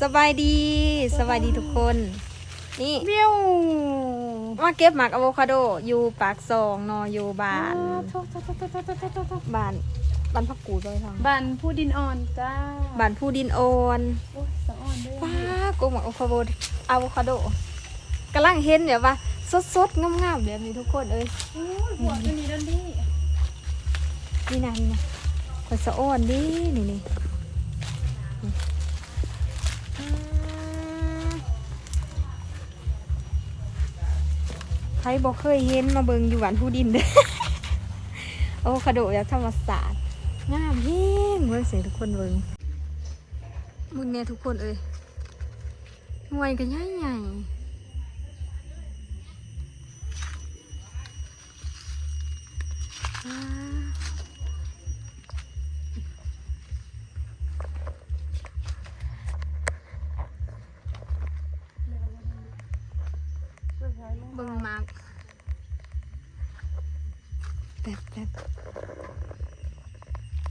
สบายดีสบายดีทุกคน นี่เบี้ยวมาเก็บหมากอะโวคาโดอยู่ปากซองเนออยู่บ้านโทษโทษโทษโทษโทษโทษโทษบ้านบ้านพักกูดเลยทองบันผู้ดินอ่อนจ้าบ้านผู้ดินโอนโอ้ยสะอ่อนด้วยป้ากูหมากอะโวคาโดอะโวคาโดกำลังเห็นเดี๋ยวว่าสดๆงามๆแบบนี้ทุกคนเอ้ยโอ้ยหัวตัวนี้ดันดี้นี่นะนี่นะข่อยสะอ้อนดินี่นี่ รบอกเคยเห็นมาเบิงอยู่หวานผู้ดินเด้อโอ้คาโดจากธรรมศาสตร์งามเฮ้งเบิ่งเสียทุกคนเบิงมึงเนี่ยทุกคนเอ้ยหน่วยกันใหญ่ใหญ่อ่า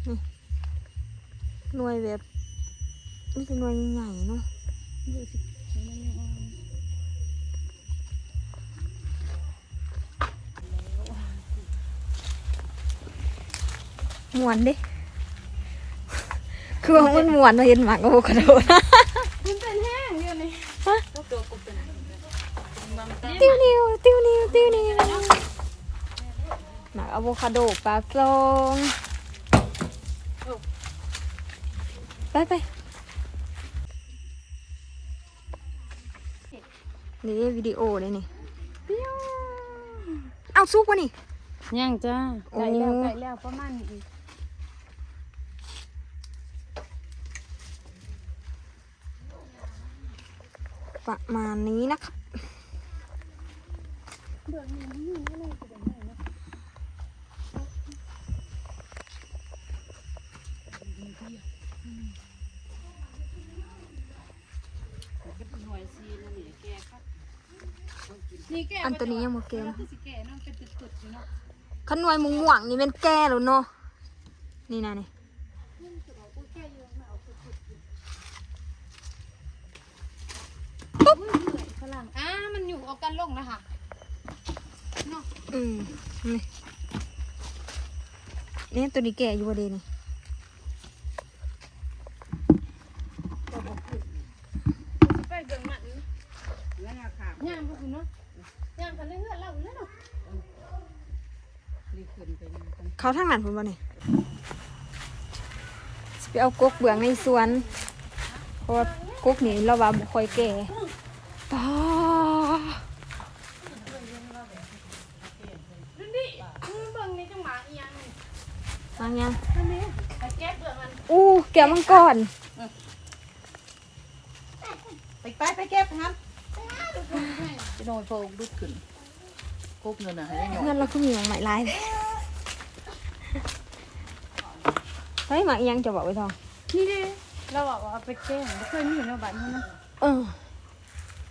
นี่หน่วยแบบนี่คือหน่วยใหญ่เนาะดูสิมันยังอ่อนมวนดิ คือว่ามันมวนเราเห็นหมากโอ้กระโดดมันเป็นแห้งอยู่นี่ฮะติ้วนิวติ้วนิวติ้วนิวหมากอะโวคาโดปลาซอง ไปไปนี่วิดีโอเลยนี่เอาซุกวะนี่ยังจ้าโอ้ไก่แล้วไก่แล้วประมาณนี้อีกประมาณนี้นะครับเบื่อมันไม่อยู่อะไรจะเป็นไงเนาะ นี่แก อันตัวนี้ยังโมเกมสิแกเนาะเป็นตุดๆอยู่เนาะขนวยมุงม่วงนี่เป็นแก่แล้วเนาะนี่นะนี่ฝรั่งอ่ามันอยู่เอากันลงนะคะเนาะอืมนี่นี่ตัวนี้แก่อยู่บ่เดนี่ไปเบิ่งมันย่างพวกคุณเนาะย่างกันเรื่อยๆเราอยู่แล้วเนาะ เขาทางนั้นผมบ่นี่สิไปเอากกเบื้องในสวนเพราะว่ากกนี่เราว่าบ่ค่อยแก่ป้าดูดิมึงเบิ่งในจังหวะอีหยังนี่มายังอันนี้ไปแก้เบื่อมันอู้แก้วมังกรไปไปไปเก็บครับจะโดนโฟกดุดขึ้น กุ๊บเงินอะให้ได้หน่อยงั้นเราก็มีหยังใหม่ลายเลยเฮ้ยหมาอีหยังจะบอกไว้ทอง นี่ดิเราบอกว่าเอาไปแก้ไม่เคยมีอยู่ในบ้านเขานะเออ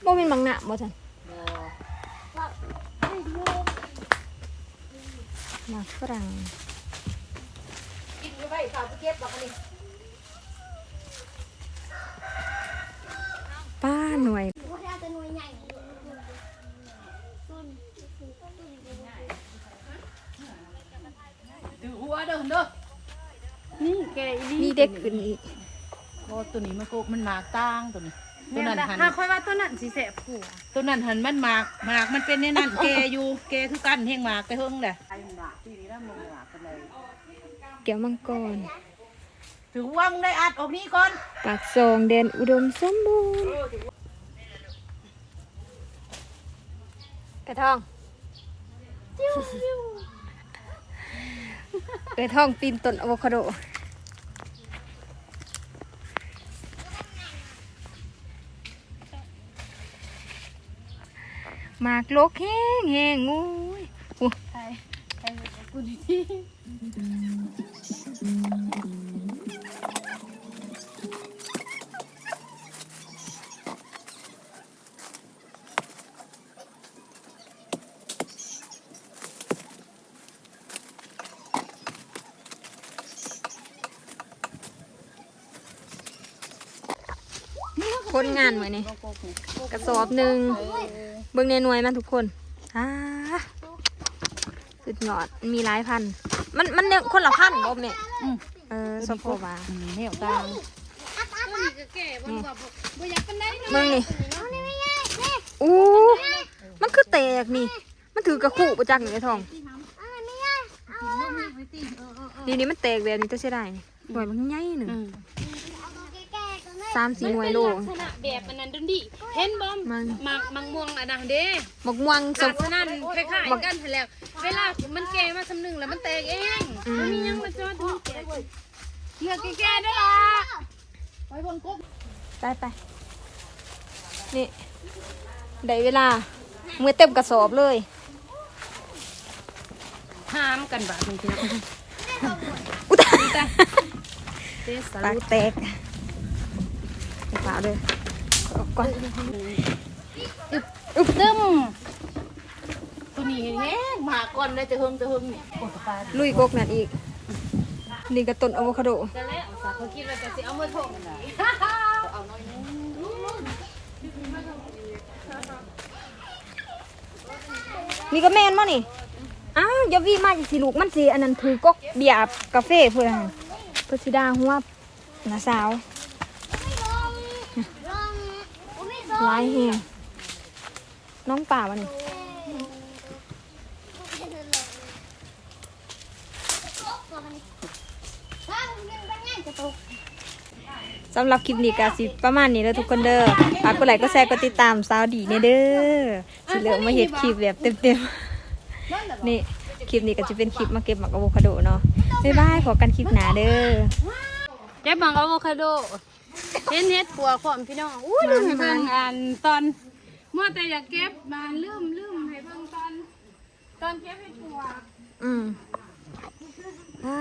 บ่เป็นบางหน้าบ่จันหมากฝรั่งกินอยู่ไปฝากไปเก็บบอกอันนี้ป้าหน่วยถือหัว เด้อเด้อนี่แกอีมีเด็กขึ้นอีกโอ้ตัวนี้มันกุ๊บมันหมากต่างตัวนี้ ตัวแม่นั้นนหันถ้าค่อยว่าตัวนั้นสิแสบผัวตัวนั้นหันมันหมากหมากมันเป็นในนั่นแกอยู่แกคือกันเฮงหมากไปเฮิงแหละไอ้หมากที่นี่แล้วมึงหมากกันเลยแก้วมังกรถือว่ามึงได้อัดออกนี้ก่อนปากซองแดนอุดมสมบูรณ์กระทอง กระทองปีนต้นอะโวคาโดหมากลกแห้งแห้งงูใครใครกูดี ที่นี่ก็พ้นงานมื้อนี้ลงโกกนี่กระสอบหนึ่งเบิ่งในหน่วยมันทุกคนอ่าสุดยอดมีหลายพัน มันมันเนี่ยคนละพันบ่แม่อืมเออสมพอว่าอืมแนวกลางตัวนี้ก็แก่บ่บ่บ่อยากกันได้เบิ่งนี่อู้มันคือแตกนี่ มันถือกระคู่ประจักนี่ไอ้ทองนี่นี่มันแตกแบบนี้จะเสียดายนี่หน่วยมันใหญ่หนึ่งอืม สามสี่หน่วยโลลักษณะแบบอันนั้นดนดิเห็นบ่มันมักมังม่วงอันนั้นเด้หมกม่วงสลัมกษณะคล้ายๆกันหั่นแหล้วเวลามันแก่มาสำนึงแล้วมันแตกเองมันมีหยังมาจอดมันแตกเลือกแก่ๆได้ล่ะไปเบิ่งกกไปไปนี่ได้เวลามือเต็มกระสอบเลย ห้ามกันบาดนึงพี่น้องอุยตายเตสปากแตก เปล่าเลยออกก่อนอึบตึ้มตัวนี้แห้งมาก่อนได้จะหึงจะหึงนี่โอ้ตายลุยกกนั่นอีก นี่ก็ต้นอะโวคาโดจะแล้วสาเขาคิดว่าจะสิเอามาถกเอาน้อยนึงนี่ก็แมนมั้นี่อ้าวอย่าวีมาสิลูกมันสิอันนั้นถือกกเบียบกาแฟเพื่อนเพื่อสิดาหัวน้าสาว ลายแหงน้องป่าวะนี่สำหรับคลิปนี้ก็สิประมาณนี้แล้วทุกคนเด้อฝากกดไลค์กดแชร์กดติดตามสาวดีเนี่ยเด้อสิเหลือมาเห็ดคลิปแบบเต็มๆนี่คลิปนี้ก็จะเป็นคลิปมาเก็บหมักอะโวคาโดเนาะบ๊ายบายพบกันคลิปหนาเด้อแกบังอะโวคาโด เห็นเฮ็ดปัวพร้อมพี่น้องอุ้ยลืมให้เบิ่งอันตอนมัวแต่อยากเก็บมาลืมลืมให้เบิ่งตอน ตอนเก็บเฮ็ดปัวอืมอ่า